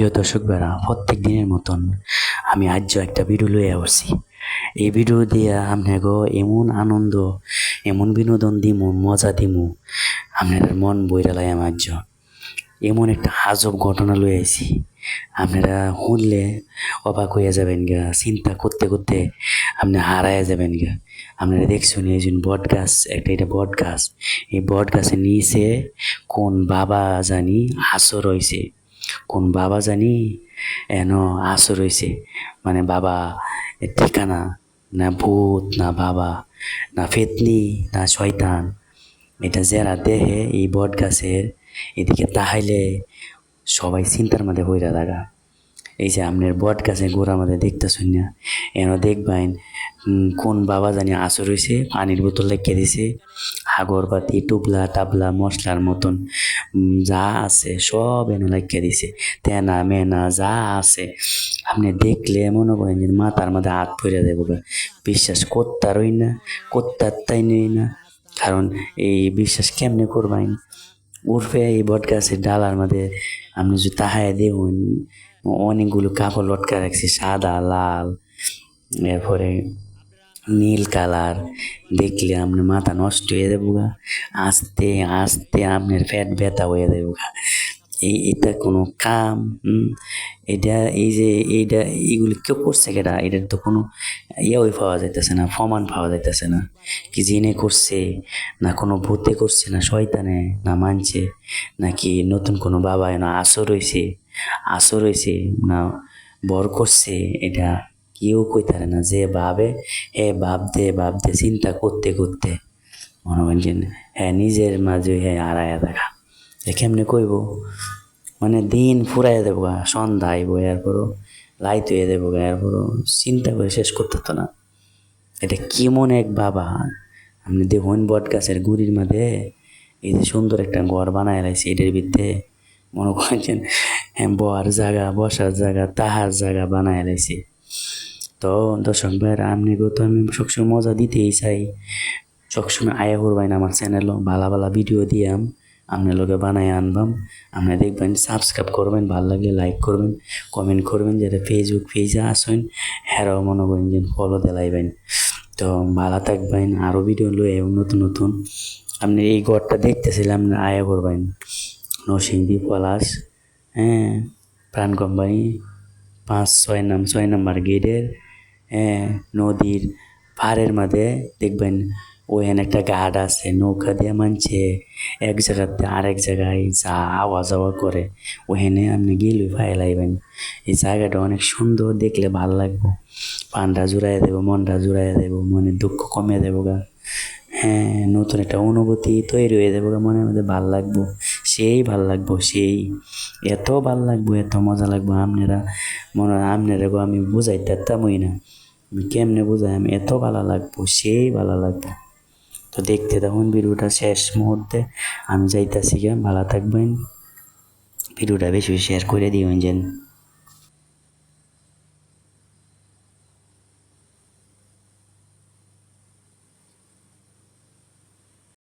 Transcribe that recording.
প্রিয় দর্শক বেড়া প্রত্যেক দিনের মতন আমি আজও একটা ভিডিও লয়ে আসছি। এই ভিডিও দিয়ে আপনাকে এমন আনন্দ, এমন বিনোদন দিমু, মজা দিমু আপনার মন বইরা লাই আমার এমন একটা আজব ঘটনা লয়ে আইছি। আপনারা শুনলে অবাক হইয়া যাবেন গা, চিন্তা করতে করতে আপনি হারাইয়া যাবেন গা। আপনারা দেখছেন যে বট গাছ, একটা এটা বট গাছ। এই বট গাছের নিচে কোন বাবা জানি আসর রয়েছে কোন বাবা জানি এন আসর রয়েছে। মানে বাবা ঠিকানা না ভূত, না বাবা, না ফেতনি, না শয়তান। এটা যারা দেহে এই বট গাছের এদিকে তাহাইলে সবাই চিন্তার মধ্যে হইরা থাকা এই যে আপনার বট গাছে গোড়ার মধ্যে দেখতেছেন না এন দেখবেন কোন বাবা জানি আসর রয়েছে, পানির বোতল লেখে দিছে। আগরবাতি টুবলা টাবলা মশলার মতন যা আছে সব এনে লেখে দিছে। তেনা, মেনা, যা আছে। আপনি দেখলে মনে করেন যে মাথার মধ্যে হাত পড়ে দেবো। বিশ্বাস করতারই না, করতার তাই নেই না। কারণ এই বিশ্বাস কেমনে করবেন উর্ফে এই বট গাছের ডালার মধ্যে আপনি যদি তাহায় দেখুন অনেকগুলো কাপড় লটকা রাখছে, সাদা, লাল, এরপরে নীল কালার, দেখলে আপনার মাথা নষ্ট হয়ে যাব গা। আস্তে আস্তে আপনার পেট ব্যথা হয়ে যাব গা। এই, এটা কোনো কাম এটা এই যে, এইটা এইগুলি কেউ করছে কেটা এটার তো কোনো ইয়েই পাওয়া যাইতেছে না, প্রমাণ পাওয়া যাইতেছে না। কি জেনে করছে, না কোনো ভূতে করছে, না শয়তানে, না মানছে, নাকি নতুন কোনো বাবা না আসর রয়েছে আসর রয়েছে না বর করছে, এটা কেউ কই কইতারে না যে ভাবে হে ভাবতে ভাবতে চিন্তা করতে করতে মনে করেন যে হ্যাঁ নিজের মাঝে হ্যাঁ হারায়া দেখা এ কেমনে কইব? মানে দিন ফুরাইয়া দেবো গা, সন্ধ্যা আইব এরপরও লাইট হয়ে দেবো গা, এরপরও চিন্তা করে শেষ করতে হতো না। এটা কেমন এক বাবা আপনি দেখুন বট গাছের গুড়ির মধ্যে এই যে সুন্দর একটা ঘর বানায় রাখছে এটার ভিতরে মনে করছেন হ্যাঁ বর জায়গা বসার জায়গা তাহার জায়গা বানায় রাখছে তো দর্শক ভাইয়ের আমনিকেও তো আমি সবসময় মজা দিতেই চাই। সবসময় আয়া করবেন আমার চ্যানেলও ভালো ভালো ভিডিও দিয়াম আপনার লোকে বানায় আনবাম। আপনি দেখবেন সাবস্ক্রাইব করবেন, ভালো লাগলে লাইক করবেন কমেন্ট করবেন, যাতে ফেসবুক পেজে আসেন হ্যারাও মনে করেন যে ফলো দিলাইবেন। তো ভালো থাকবেন আরও ভিডিও লয়ে নতুন নতুন। আপনি এই ঘরটা দেখতেছিলাম আয়া করবেন নরসিংদী পলাশ হ্যাঁ প্রাণ কোম্পানি পাঁচ, ছয় নাম, ছয় নাম্বার গেটের। নদীর পাড়ের মাঝে দেখবেন ওখানে একটা ঘাট আছে, নৌকা দিয়ে মানছে, এক জায়গাতে আরেক জায়গায় যা আওয়া যাওয়া করে ওখানে আপনি গেলে ফাইলাইবেন এই জায়গাটা অনেক সুন্দর, দেখলে ভালো লাগবো। পানটা জুড়াই দেবো, মনটা জুড়াই দেবো মনে দুঃখ কমে দেবো গা। হ্যাঁ নতুন একটা অনুভূতি তৈরি হয়ে যাব গা, মনের মধ্যে ভালো লাগবো, সেই ভালো লাগবো, সেই। এত ভালো লাগবো, এত মজা লাগবো, আপনারা, মনে আপনারা গো আমি বুঝাইতে পারতামই না। আমি কেমনে বুঝাই আমি এত ভালো লাগবো, সেই ভালো লাগবো। তো দেখতে তখন ভিডিওটা শেষ মুহূর্তে। আমি যাইতাছি গা ভালো থাকবেন। ভিডিওটা বেশি শেয়ার করে দিবেন যেন।